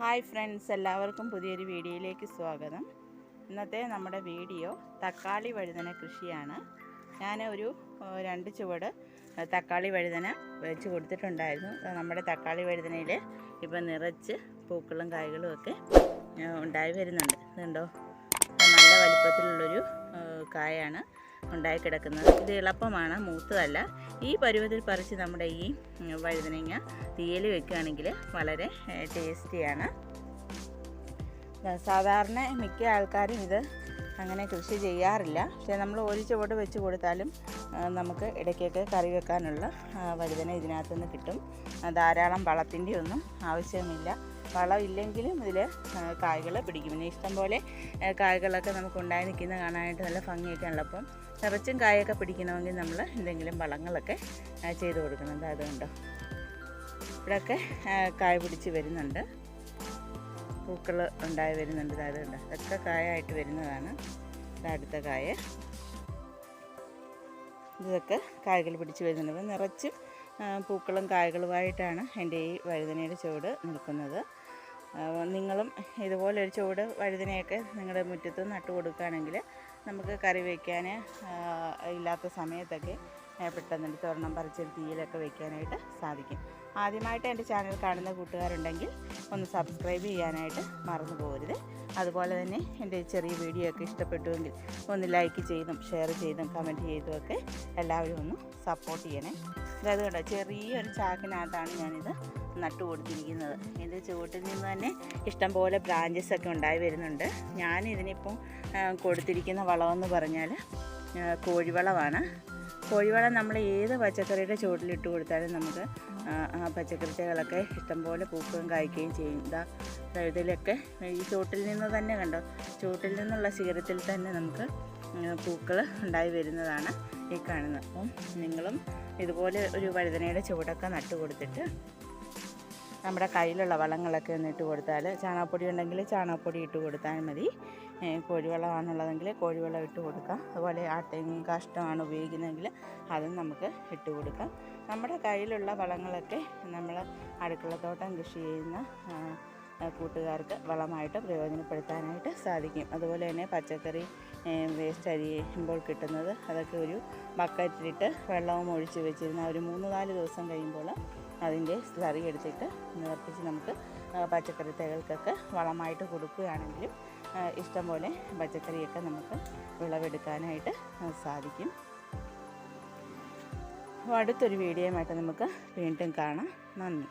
Hi friends എല്ലാവർക്കും പുതിയൊരു വീഡിയോയിലേക്ക് സ്വാഗതം. ഇന്നത്തെ നമ്മുടെ വീഡിയോ തക്കാളി വഴുതന കൃഷിയാണ്. ഞാൻ ഒരു രണ്ട് ചുവട് തക്കാളി വഴുതന വെച്ച് കൊടുത്തിട്ടുണ്ടായിരുന്നു. നമ്മുടെ തക്കാളി വഴുതനയിൽ ഇപ്പം നിറച്ച് പൂക്കളും കായ്കളും ഒക്കെ ഉണ്ടായി വരുന്നുണ്ട്. ഇതുണ്ടോ? നല്ല വലിപ്പത്തിലുള്ളൊരു കായാണ്. ഉണ്ടായി കിടക്കുന്നത്. ഇത് എളുപ്പമാണ് മൂത്തതല്ല. ഈ പരുവത്തിൽ പറിച്ച് നമ്മുടെ ഈ വഴുതനങ്ങ തീയൽ വെക്കുകയാണെങ്കിൽ വളരെ ടേസ്റ്റിയാണ്. സാധാരണ മിക്ക ആൾക്കാരും ഇത് അങ്ങനെ കൃഷി ചെയ്യാറില്ല. പക്ഷേ നമ്മൾ ഒരു ചുവട് വെച്ച് കൊടുത്താലും നമുക്ക് ഇടയ്ക്കൊക്കെ കറി വെക്കാനുള്ള വഴുതന ഇതിനകത്ത് നിന്ന് കിട്ടും ധാരാളം വളത്തിന്റെ ഒന്നും ആവശ്യമില്ല. വളമില്ലെങ്കിലും ഇതിൽ കായ്കൾ പിടിക്കും. പിന്നെ ഇഷ്ടംപോലെ കായ്കളൊക്കെ നമുക്ക് ഉണ്ടായി നിൽക്കുന്ന കാണാനായിട്ട് നല്ല ഭംഗിയൊക്കെ ഉള്ളപ്പം നിറച്ചും കായൊക്കെ പിടിക്കണമെങ്കിൽ നമ്മൾ എന്തെങ്കിലും വളങ്ങളൊക്കെ ചെയ്ത് കൊടുക്കണം. അതുകൊണ്ടോ ഇവിടെയൊക്കെ കായ പിടിച്ച് വരുന്നുണ്ട്. പൂക്കൾ ഉണ്ടായി വരുന്നുണ്ട്. അതുകൊണ്ട് ഇതൊക്കെ കായായിട്ട് വരുന്നതാണ്. അടുത്ത കായ. ഇതൊക്കെ കായകൾ പിടിച്ച് വരുന്നുണ്ട്. നിറച്ചും പൂക്കളും കായകളുമായിട്ടാണ് എന്റെ ഈ വഴുതനയുടെ ചുവട് നിൽക്കുന്നത്. നിങ്ങളും ഇതുപോലെ ഒരു ചുവട് വഴുതനയൊക്കെ നിങ്ങളുടെ മുറ്റത്ത് നട്ടു കൊടുക്കുകയാണെങ്കിൽ നമുക്ക് കറി വയ്ക്കാൻ ഇല്ലാത്ത സമയത്തൊക്കെ പെട്ടെന്ന് എടുത്ത് ഒരെണ്ണം പറിച്ചൊരു തീയിലൊക്കെ വയ്ക്കാനായിട്ട് സാധിക്കും. ആദ്യമായിട്ട് എന്റെ ചാനൽ കാണുന്ന കൂട്ടുകാരുണ്ടെങ്കിൽ ഒന്ന് സബ്സ്ക്രൈബ് ചെയ്യാനായിട്ട് മറന്നു പോകരുത്. അതുപോലെ തന്നെ എന്റെ ചെറിയ വീഡിയോ ഒക്കെ ഇഷ്ടപ്പെട്ടുവെങ്കിൽ ഒന്ന് ലൈക്ക് ചെയ്തും ഷെയർ ചെയ്തും കമന്റ് ചെയ്തും ഒക്കെ എല്ലാവരും ഒന്ന് സപ്പോർട്ട് ചെയ്യണേ. അതായത് കണ്ടോ ചെറിയൊരു ചാക്കിനകത്താണ് ഞാനിത് നട്ടു കൊടുത്തിരിക്കുന്നത്. ഇത് ചുവട്ടിൽ നിന്ന് തന്നെ ഇഷ്ടംപോലെ ബ്രാഞ്ചസ് ഒക്കെ ഉണ്ടായി വരുന്നുണ്ട്. ആ, കൊടുത്തിരിക്കുന്ന വളമെന്ന് പറഞ്ഞാൽ കോഴിവളമാണ് കോഴിവളം നമ്മൾ ഏത് പച്ചക്കറിയുടെ ചുവട്ടിലിട്ട് കൊടുത്താലും നമുക്ക് ആ, പച്ചക്കറികളൊക്കെ ഇഷ്ടംപോലെ പൂക്കുകയും കായ്ക്കുകയും ചെയ്യും. ഇതാ ഇതിലൊക്കെ ഈ ചുവട്ടിൽ നിന്ന് തന്നെ കണ്ടോ? ചുവട്ടിൽ നിന്നുള്ള ശിഖരത്തിൽ തന്നെ നമുക്ക് പൂക്കൾ ഉണ്ടായി വരുന്നതാണ് ഈ കാണുന്നത്. അപ്പം നിങ്ങളും ഇതുപോലെ ഒരു വഴുതനയുടെ ചുവടൊക്കെ നട്ടു കൊടുത്തിട്ട് നമ്മുടെ കയ്യിലുള്ള വളങ്ങളൊക്കെ ഒന്ന് ഇട്ട് കൊടുത്താൽ ചാണകപ്പൊടി ഉണ്ടെങ്കിൽ ചാണകപ്പൊടി ഇട്ട് കൊടുത്താൽ മതി. കോഴിവളമാണുള്ളതെങ്കിൽ കോഴിവളം ഇട്ട് കൊടുക്കാം. അതുപോലെ ആട്ടയും കാഷ്ടമാണ് ഉപയോഗിക്കുന്നതെങ്കിൽ അതും നമുക്ക് ഇട്ട് കൊടുക്കാം. നമ്മുടെ കയ്യിലുള്ള വളങ്ങളൊക്കെ നമ്മൾ അടുക്കളത്തോട്ടം കൃഷി ചെയ്യുന്ന കൂട്ടുകാർക്ക് വളമായിട്ട് പ്രയോജനപ്പെടുത്താനായിട്ട് സാധിക്കും. അതുപോലെ തന്നെ പച്ചക്കറി വേസ്റ്റ് അരിയുമ്പോൾ കിട്ടുന്നത് അതൊക്കെ ഒരു ബക്കറ്റിലിട്ട് വെള്ളവും ഒഴിച്ച് വെച്ചിരുന്ന ഒരു മൂന്ന് നാല് ദിവസം കഴിയുമ്പോൾ അതിന്റെ സ്ലറി എടുത്തിട്ട് നിവർത്തിച്ച് നമുക്ക് പച്ചക്കറി തൈകൾക്കൊക്കെ വളമായിട്ട് കൊടുക്കുകയാണെങ്കിലും ഇഷ്ടംപോലെ പച്ചക്കറിയൊക്കെ നമുക്ക് വിളവെടുക്കാനായിട്ട് സാധിക്കും. അടുത്തൊരു വീഡിയോയുമായിട്ട് നമുക്ക് വീണ്ടും കാണാം. നന്ദി.